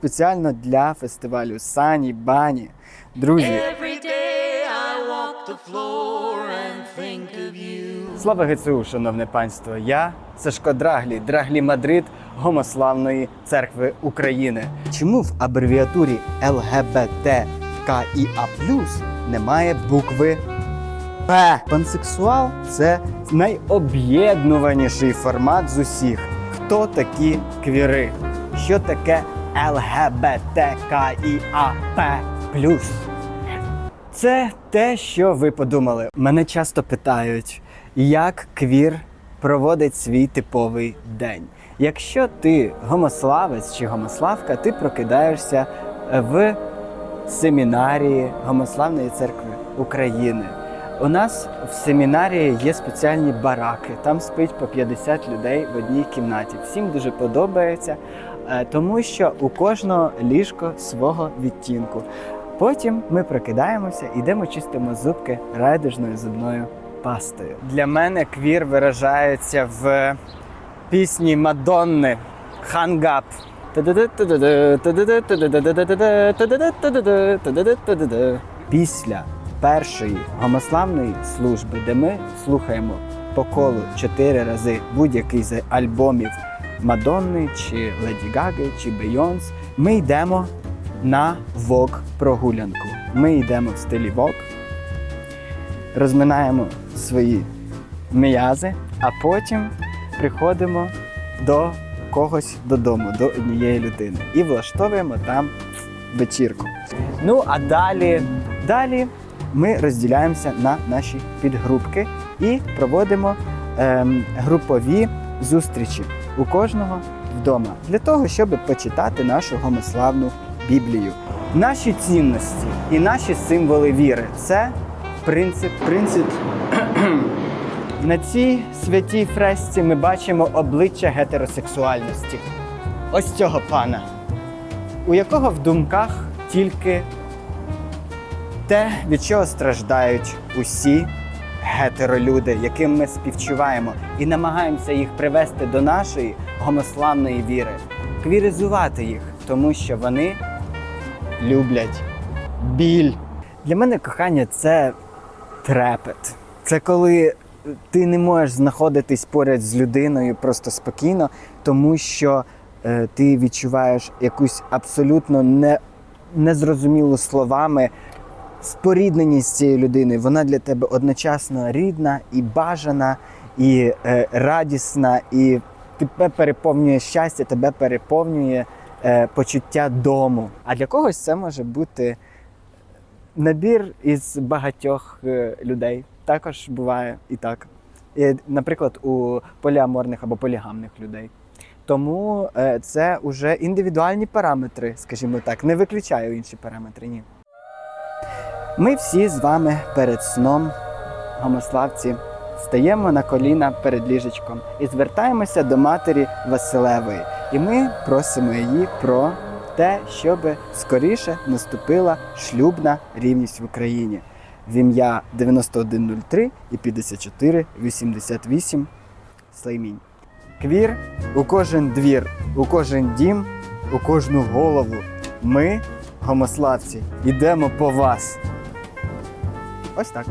спеціально для фестивалю Сані Бані. Друзі, слава ГЦУ, шановне панство! Я Сашко Драглі, Драглі Мадрид Гомославної церкви України. Чому в абревіатурі ЛГБТКІА немає букви П? Пансексуал це найоб'єднуваніший формат з усіх. Хто такі квіри? Що таке ЛГБТКІАП? Це те, що ви подумали. Мене часто питають, як квір проводить свій типовий день. Якщо ти гомославець чи гомославка, ти прокидаєшся в семінарії Гомославної церкви України. У нас в семінарії є спеціальні бараки. Там спить по 50 людей в одній кімнаті. Всім дуже подобається, е, тому що у кожного ліжко свого відтінку. Потім ми прокидаємося, йдемо чистимо зубки райдужною зубною пастою. Для мене квір виражається в пісні Мадонни «Hang Up». Після першої гомославної служби, де ми слухаємо по колу чотири рази будь-який з альбомів Мадонни, чи Леді Гаги, чи Бейонс, ми йдемо на вок прогулянку. Ми йдемо в стилі вок, розминаємо свої м'язи, а потім приходимо до когось додому, до однієї людини і влаштовуємо там вечірку. Ну а далі, далі ми розділяємося на наші підгрупки і проводимо ем, групові зустрічі у кожного вдома для того, щоб почитати нашу гомославну Біблію. Наші цінності і наші символи віри це принцип. Принцип на цій святій фресці ми бачимо обличчя гетеросексуальності. Ось цього пана, у якого в думках тільки те, від чого страждають усі гетеролюди, яким ми співчуваємо, і намагаємося їх привести до нашої гомославної віри, квіризувати їх, тому що вони люблять біль. Для мене кохання це трепет. Це коли ти не можеш знаходитись поряд з людиною просто спокійно, тому що е, ти відчуваєш якусь абсолютно не, незрозумілу словами спорідненість з цією людиною. Вона для тебе одночасно рідна і бажана, і е, радісна, і тебе переповнює щастя, тебе переповнює е, почуття дому. А для когось це може бути набір із багатьох е, людей. Також буває і так. І, наприклад, у поліаморних або полігамних людей. Тому е, це вже індивідуальні параметри, скажімо так, не виключаю інші параметри. Ні. Ми всі з вами перед сном, гомославці, стаємо на коліна перед ліжечком і звертаємося до матері Василевої. І ми просимо її про те, щоб скоріше наступила шлюбна рівність в Україні в ім'я 9103 і 5488 Слаймінь. Квір у кожен двір, у кожен дім, у кожну голову. Ми, гомославці, йдемо по вас. Ось так.